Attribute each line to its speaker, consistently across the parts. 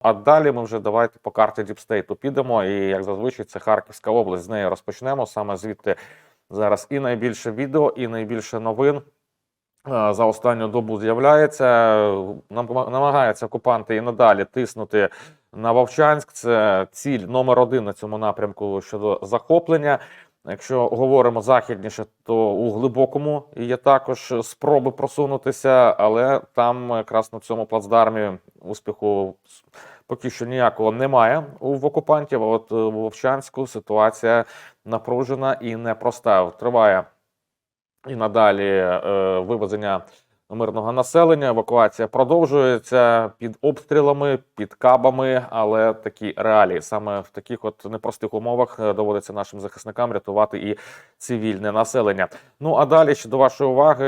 Speaker 1: А далі ми вже давайте по карті Діпстейту підемо. І як зазвичай, це Харківська область. З неї розпочнемо. Саме звідти зараз і найбільше відео, і найбільше новин е, за останню добу з'являється. Нам намагаються окупанти і надалі тиснути на Вовчанськ. Це ціль номер один на цьому напрямку щодо захоплення. Якщо говоримо західніше, то у глибокому є також спроби просунутися, але там якраз на цьому плацдармі успіху поки що ніякого немає в окупантів. А от е, в Вовчанську ситуація напружена і непроста. Триває і надалі е, вивезення мирного населення. Евакуація продовжується під обстрілами, під кабами, але такі реалії саме в таких от непростих умовах е, доводиться нашим захисникам рятувати і цивільне населення. Ну а далі ще до вашої уваги,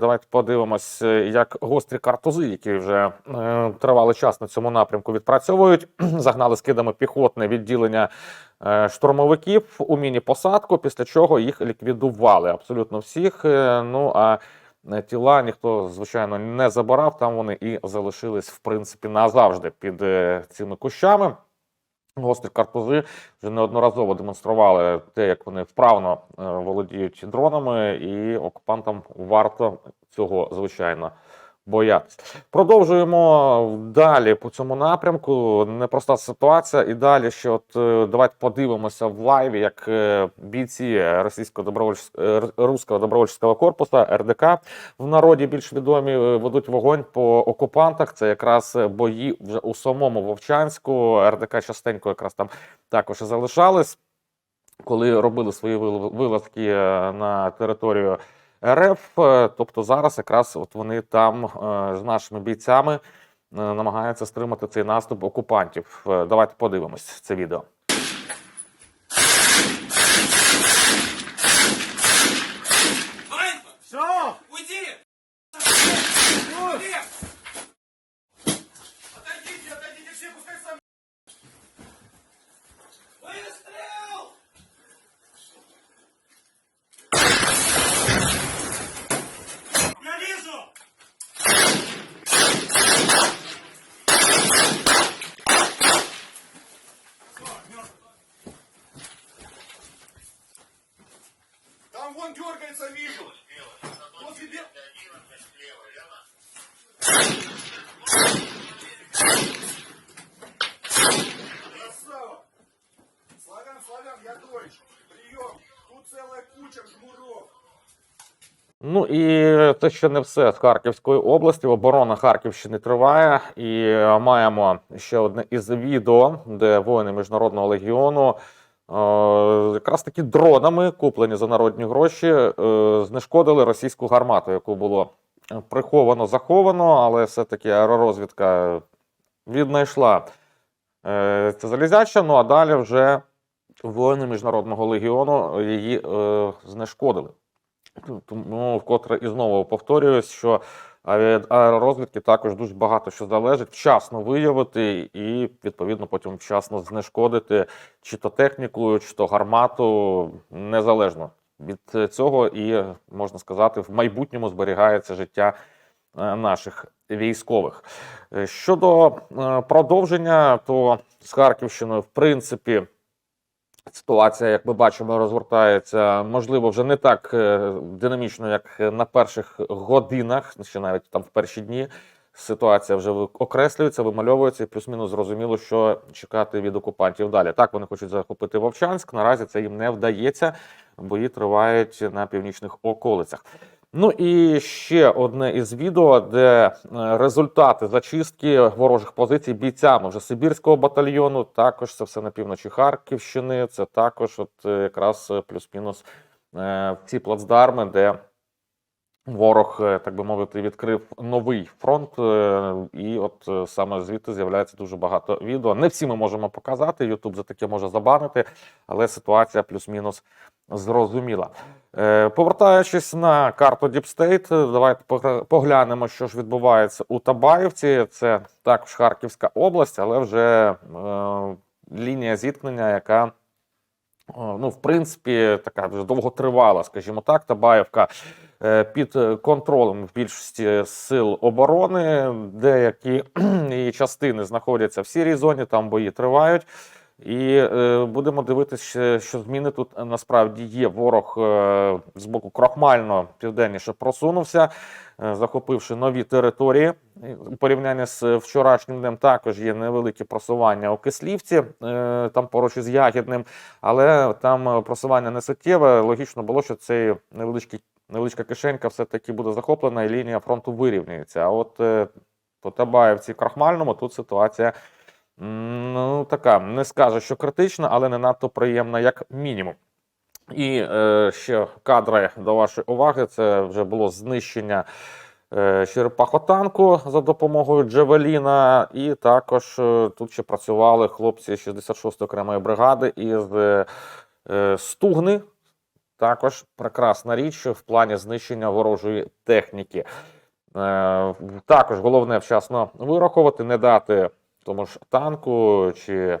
Speaker 1: давайте подивимось, е, як гострі картузи, які вже е, тривалий час на цьому напрямку відпрацьовують, загнали скидами піхотне відділення. е, Штурмовиків у міні-посадку, після чого їх ліквідували абсолютно всіх. Ну а тіла ніхто, звичайно, не забирав. Там вони і залишились, в принципі, назавжди під е, цими кущами. Гострі картузи вже неодноразово демонстрували те, як вони вправно е, володіють дронами, і окупантам варто цього, звичайно, боятися. Продовжуємо далі по цьому напрямку. Непроста ситуація. І далі ще от е, давайте подивимося в лайві, як е, бійці російського добровольчого руського добровольчого корпусу РДК в народі більш відомі е, ведуть вогонь по окупантах. Це якраз бої вже у самому Вовчанську. РДК частенько якраз там також залишались. Коли робили свої вил- вилазки е, на територію РФ, е, тобто зараз якраз от вони там е, з нашими бійцями е, намагаються стримати цей наступ окупантів. Давайте подивимось це відео.
Speaker 2: Уйди! Уйди!
Speaker 3: Прием. Тут куча жмуров.
Speaker 1: Ну і це ще не все з Харківської області. Оборона Харківщини триває, і маємо ще одне із відео, де воїни міжнародного легіону е, якраз таки дронами, куплені за народні гроші, е, знешкодили російську гармату, яку було приховано, заховано, але все-таки аеророзвідка віднайшла е, це залізяча. Ну а далі вже воїни міжнародного легіону її е, знешкодили. Тому вкотре і знову повторююсь, що від аеророзвідки також дуже багато що залежить вчасно виявити і відповідно потім вчасно знешкодити чи то техніку, чи то гармату незалежно від цього, і можна сказати, в майбутньому зберігається життя е, наших військових. Е, Щодо е, продовження, то з Харківщиною, в принципі. Ситуація, як ми бачимо, розгортається можливо вже не так е, динамічно, як на перших годинах, ще навіть там в перші дні. Ситуація вже окреслюється, вимальовується, і плюс-мінус зрозуміло, що чекати від окупантів далі. Так, вони хочуть захопити Вовчанськ. Наразі це їм не вдається. Бої тривають на північних околицях. Ну і ще одне із відео, де е, результати зачистки ворожих позицій бійцями вже Сибірського батальйону. Також це все на півночі Харківщини. Це також, от е, якраз плюс-мінус е, ці плацдарми, де ворог, так би мовити, відкрив новий фронт. І от саме звідти з'являється дуже багато відео. Не всі ми можемо показати. Ютуб за таке може забанити, але ситуація плюс-мінус зрозуміла. Е, Повертаючись на карту Deep State, е, давайте поглянемо, що ж відбувається у Табаївці. Це також Харківська область, але вже е, лінія зіткнення, яка О, Ну, в принципі, така вже довготривала, скажімо так, Табаєвка е, під е, контролем в більшості сил оборони. Деякі її частини знаходяться в сірій зоні, там бої тривають. І е, будемо дивитися, що зміни тут е, насправді є. Ворог е, з боку крохмально південніше просунувся, е, захопивши нові території. У порівнянні з вчорашнім днем також є невелике просування у Кислівці, е, там поруч із Ягідним, але там е, просування не суттєве. Логічно було, що цей невеличкий, невеличка кишенька все-таки буде захоплена і лінія фронту вирівнюється. А от е, по Табаєвці Крахмальному тут ситуація ну, така, не скажу, що критична, але не надто приємна, як мінімум. І е, ще кадри до вашої уваги: це вже було знищення е, черепахотанку за допомогою Джевеліна. І також е, тут ще працювали хлопці 66-ї окремої бригади із е, е, Стугни. Також прекрасна річ в плані знищення ворожої техніки. Е, також головне вчасно вирахувати, не дати тому ж танку чи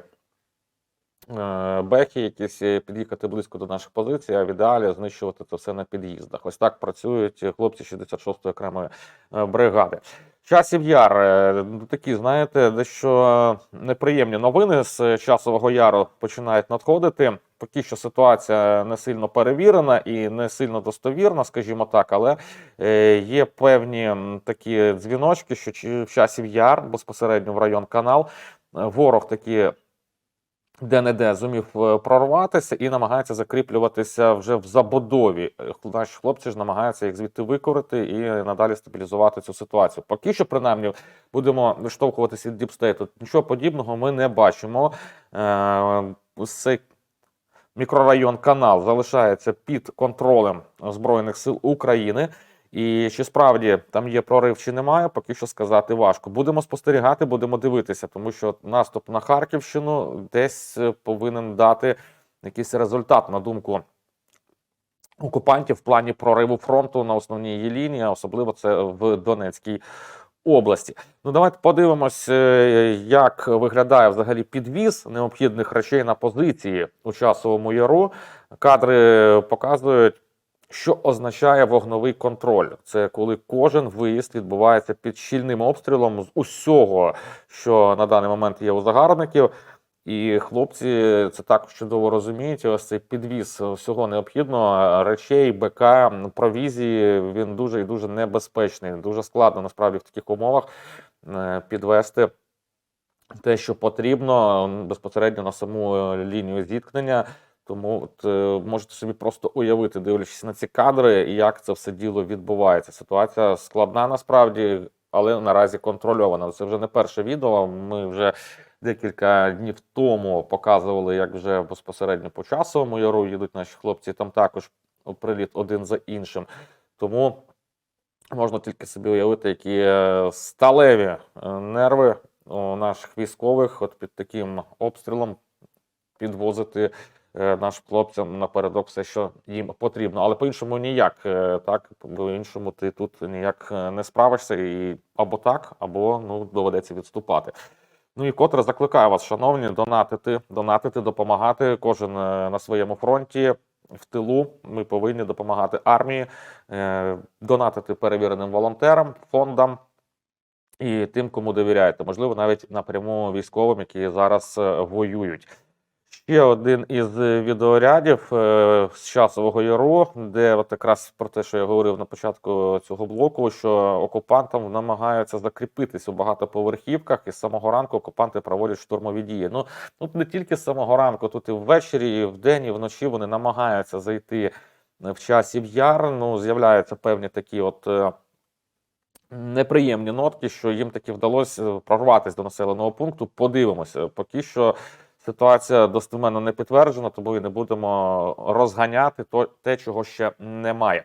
Speaker 1: е, бехи якісь е, під'їхати близько до наших позицій, а в ідеалі знищувати це все на під'їздах. Ось так працюють хлопці 66-ї окремої е, бригади. Часів яр е, ну, такі, знаєте, дещо неприємні новини з часового яру починають надходити. Поки що ситуація не сильно перевірена і не сильно достовірна, скажімо так, але е, є певні такі дзвіночки, що в часів яр безпосередньо в район канал е, ворог такі де-не-де зумів е, прорватися і намагається закріплюватися вже в забудові. Е, Наші хлопці ж намагаються їх звідти викорити і надалі стабілізувати цю ситуацію. Поки що, принаймні, будемо виштовхуватися від діпстейту. Нічого подібного ми не бачимо. Е, Цей мікрорайон канал залишається під контролем Збройних сил України. І чи справді там є прорив чи немає, поки що сказати важко. Будемо спостерігати, будемо дивитися, тому що наступ на Харківщину десь е, повинен дати якийсь результат, на думку окупантів в плані прориву фронту на основній її лінії, особливо це в Донецькій області. Ну давайте подивимось, е, як виглядає взагалі підвіз необхідних речей на позиції у часовому яру. Кадри показують. Що означає вогновий контроль? Це коли кожен виїзд відбувається під щільним обстрілом з усього, що на даний момент є у загарбників. І хлопці це також чудово розуміють. Ось цей підвіз всього необхідного речей, БК, провізії. Він дуже і дуже небезпечний. Дуже складно насправді в таких умовах е, підвести те, що потрібно безпосередньо на саму е, лінію зіткнення. Тому от, е, можете собі просто уявити, дивлячись на ці кадри, як це все діло відбувається. Ситуація складна насправді, але наразі контрольована. Це вже не перше відео. Ми вже декілька днів тому показували, як вже безпосередньо по часовому яру їдуть наші хлопці. Там також приліт один за іншим. Тому можна тільки собі уявити, які е, сталеві е, нерви у наших військових, от під таким обстрілом підвозити нашим хлопцям напередок все, що їм потрібно. Але по-іншому ніяк. е, Так, по-іншому ти тут ніяк е, не справишся, і або так, або ну, доведеться відступати. Ну і котре закликаю вас, шановні, донатити, донатити, допомагати. Кожен е, на своєму фронті в тилу. Ми повинні допомагати армії, е, донатити перевіреним волонтерам, фондам і тим, кому довіряєте. Можливо, навіть напряму військовим, які зараз е, воюють. Ще один із відеорядів е, з часового яру, де от якраз про те, що я говорив на початку цього блоку, що окупантам намагаються закріпитись у багатоповерхівках, і з самого ранку окупанти проводять штурмові дії. Ну тут не тільки з самого ранку, тут і ввечері, і вдень, і вночі вони намагаються зайти в часів яр. Ну, з'являються певні такі от. е, Неприємні нотки, що їм таки вдалося прорватися до населеного пункту. Подивимося. Поки що ситуація достеменно не підтверджена, тому і не будемо розганяти то, те, чого ще немає.